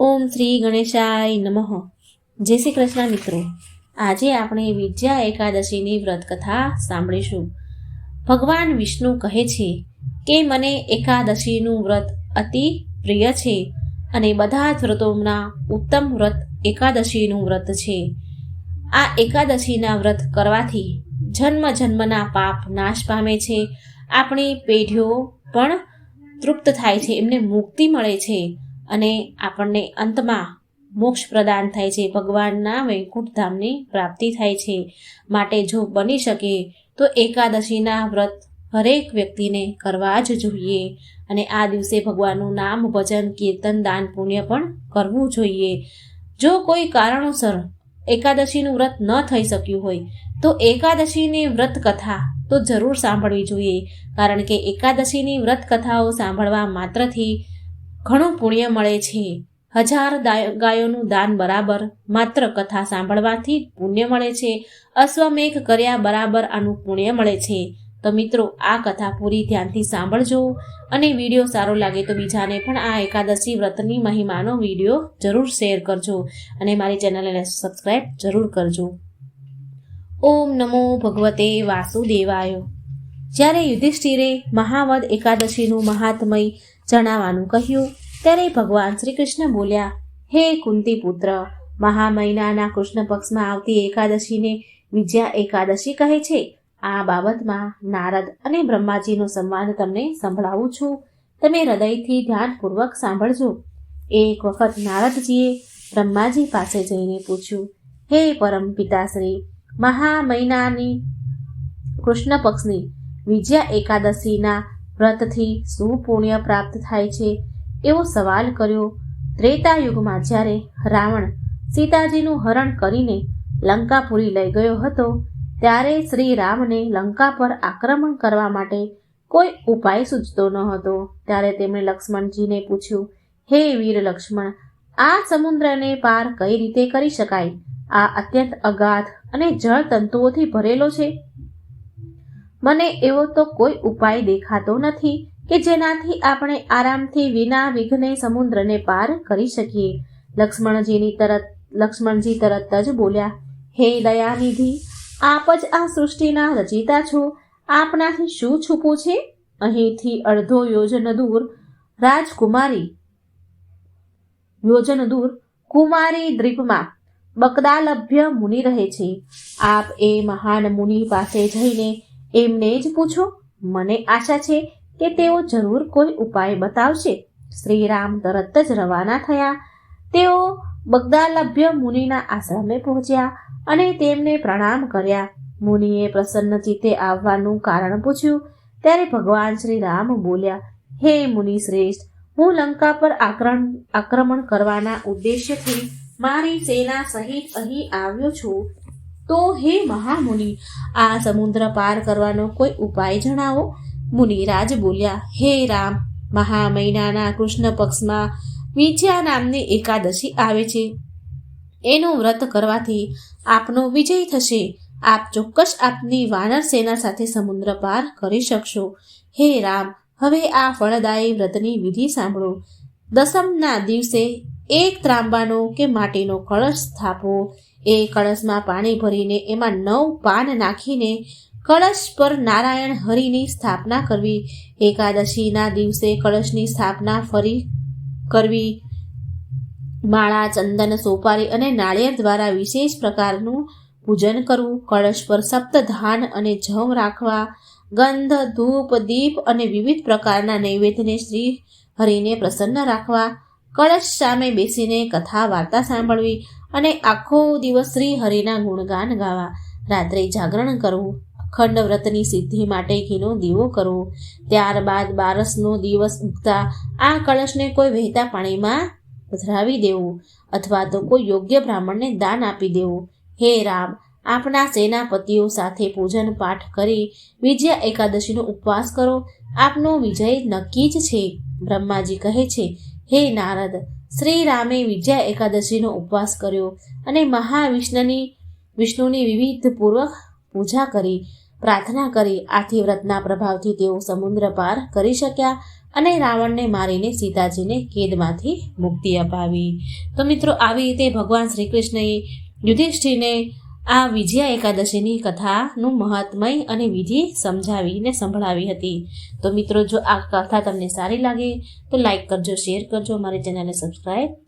ઓમ શ્રી ગણેશાય નમઃ. જય શ્રી કૃષ્ણ મિત્રો. આજે આપણે વિદ્યા એકાદશીની વ્રત કથા સાંભળીશું. ભગવાન વિષ્ણુ કહે છે કે, મને એકાદશીનું વ્રત અતિ પ્રિય છે અને બધા જ વ્રતોના ઉત્તમ વ્રત એકાદશીનું વ્રત છે. આ એકાદશીના વ્રત કરવાથી જન્મ જન્મના પાપ નાશ પામે છે. આપણી પેઢીઓ પણ તૃપ્ત થાય છે. એમને મુક્તિ મળે છે. અને આપણને અંતમાં મોક્ષ પ્રદાન થાય છે. ભગવાનના વૈકુંઠધામની પ્રાપ્તિ થાય છે. માટે જો બની શકે તો એકાદશીના વ્રત હરેક વ્યક્તિને કરવા જ જોઈએ. અને આ દિવસે ભગવાનનું નામ ભજન, કીર્તન, દાન, પુણ્ય પણ કરવું જોઈએ. જો કોઈ કારણોસર એકાદશીનું વ્રત ન થઈ શક્યું હોય, તો એકાદશીની વ્રત કથા તો જરૂર સાંભળવી જોઈએ. કારણ કે એકાદશીની વ્રત કથાઓ સાંભળવા માત્રથી ઘણું પુણ્ય મળે છે. હજાર ગાયોનું દાન બરાબર, માત્ર કથા સાંભળવાથી પુણ્ય મળે છે. અશ્વમેઘ કર્યા બરાબર આનું પુણ્ય મળે છે. તો મિત્રો, આ કથા પૂરી ધ્યાનથી સાંભળજો અને વીડિયો સારો લાગે તો બીજાને પણ આ એકાદશી વ્રતની મહિમાનો વીડિયો જરૂર શેર કરજો અને મારી ચેનલને સબસ્ક્રાઈબ જરૂર કરજો. ઓમ નમો ભગવતે વાસુદેવાય. જ્યારે યુધિષ્ઠિરે મહાવદ એકાદશીનું મહાત્મય જણાવવાનું કહ્યું. ત્યારે ભગવાન શ્રી કૃષ્ણ બોલ્યા, હે કુંતી પુત્ર મહા કૃષ્ણ પક્ષમાં આવતી એકાદશીને વિજયા એકાદશી કહે છે. આ બાબતમાં નારદ અને બ્રહ્માજીનો સંવાદ તમને સંભળાવું છું. તમે હૃદયથી ધ્યાનપૂર્વક સાંભળજો. એક વખત નારદજીએ બ્રહ્માજી પાસે જઈને પૂછ્યું, હે પરમ પિતાશ્રી મહા કૃષ્ણ પક્ષની વિજયા એકાદશીના વ્રતથી શું પુણ્ય પ્રાપ્ત થાય છે એવો સવાલ કર્યો ત્રેતા યુગમાં જ્યારે રાવણ સીતાજીનું હરણ કરીને લંકાપુરી લઈ ગયો હતો, ત્યારે શ્રી રામને લંકા પર આક્રમણ કરવા માટે કોઈ ઉપાય સૂચતો ન હતો. ત્યારે તેમણે લક્ષ્મણજીને પૂછ્યું, હે વીર લક્ષ્મણ, આ સમુદ્રને પાર કઈ રીતે કરી શકાય? આ અત્યંત અગાધ અને જળ તંતુઓથી ભરેલો છે. મને એવો તો કોઈ ઉપાય દેખાતો નથી કે જેનાથી આપણે આરામથી વિના વિઘ્ને સમુદ્રને પાર કરી શકીએ. લક્ષ્મણજીની તરત, લક્ષ્મણજી તરત જ બોલ્યા, હે દયાનિધિ, આપ જ આ સૃષ્ટિના રચિતા છો. આપનાથી શું છૂપું છે? અહીંથી અડધો યોજન દૂર, રાજકુમારી. યોજન દૂર, કુમારી દ્વીપમાં બકદાલભ્ય મુનિ રહે છે. આપ એ મહાન મુનિ પાસે જઈને એમને જ પૂછો, મને આશા છે કે તેઓ જરૂર કોઈ ઉપાય બતાવશે. શ્રીરામ તરત જ રવાના થયા. તેઓ બગદાલભ્ય મુનિના આશ્રમે પહોંચ્યા અને તેમને પ્રણામ કર્યા. મુનિએ પ્રસન્ન ચિત્તે આવવાનું કારણ પૂછ્યું. ત્યારે ભગવાન શ્રી રામ બોલ્યા, હે મુનિ શ્રેષ્ઠ, હું લંકા પર આક્રમણ આક્રમણ કરવાના ઉદ્દેશ્યથી મારી સેના સહિત અહીં આવ્યો છું. તો હે મહામુનિ, આ સમુદ્ર પાર કરવાનો કોઈ ઉપાય જણાવો? મુનિરાજ બોલ્યા, હે રામ મહા મહિનાના કૃષ્ણ પક્ષમાં વિજયા નામની એકાદશી આવે છે. એનું વ્રત કરવાથી આપનો વિજય થશે. આપ ચોક્કસ આપની વાનર સેના સાથે સમુદ્ર પાર કરી શકશો. હે રામ, હવે આ ફળદાયી વ્રતની વિધિ સાંભળો. દસમના દિવસે એક ત્રાંબાનો કે માટીનો કળશ સ્થાપો. એ કળશમાં પાણી ભરીને એમાં નવ પાન નાખીને કળશ પર નારાયણ હરિની સ્થાપના કરવી. એકાદશીના દિવસે કળશની સ્થાપના ફરી કરવી. માળા, ચંદન, સોપારી અને નાળિયેર દ્વારા વિશેષ પ્રકારનું પૂજન કરવું. કળશ પર સપ્તધાન અને જવ રાખવા. ગંધ, ધૂપ, દીપ અને વિવિધ પ્રકારના નૈવેદ્યને શ્રી હરિને પ્રસન્ન રાખવા. કળશ સામે બેસીને કથા વાર્તા સાંભળવી અને આખો દિવસ શ્રી હરિના ગુણગાન ગાવા. રાત્રે જાગરણ કરવું, અખંડ વ્રતની સિદ્ધિ માટે ઘીનો દીવો કરવો. ત્યારબાદ બારસનો દિવસ ઉગતા આ કળશને કોઈ વહેતા પાણીમાં પધરાવી દેવું અથવા તો કોઈ યોગ્ય બ્રાહ્મણને દાન આપી દેવું. હે રામ આપના સેનાપતિઓ સાથે પૂજન પાઠ કરી વિજયા એકાદશીનો ઉપવાસ કરો. આપનો વિજય નક્કી જ છે, બ્રહ્માજી કહે છે. હે નારદ શ્રી રામે વિજયા એકાદશીનો ઉપવાસ કર્યો અને મહાવિષ્ણુની, વિષ્ણુની વિવિધ પૂર્વક પૂજા કરી, પ્રાર્થના કરી આથી વ્રતના પ્રભાવથી તેઓ સમુદ્ર પાર કરી શક્યા અને રાવણને મારીને સીતાજીને કેદમાંથી મુક્તિ અપાવી. તો મિત્રો, આવી રીતે ભગવાન શ્રી કૃષ્ણએ યુધિષ્ઠિરને આ વિજયા એકાદશીની કથાનું મહાત્મય અને વિધિ સમજાવીને સંભળાવી હતી. તો મિત્રો, જો આ કથા તમને સારી લાગે તો લાઈક કરજો, શેર કરજો મારી ચેનલને સબસ્ક્રાઈબ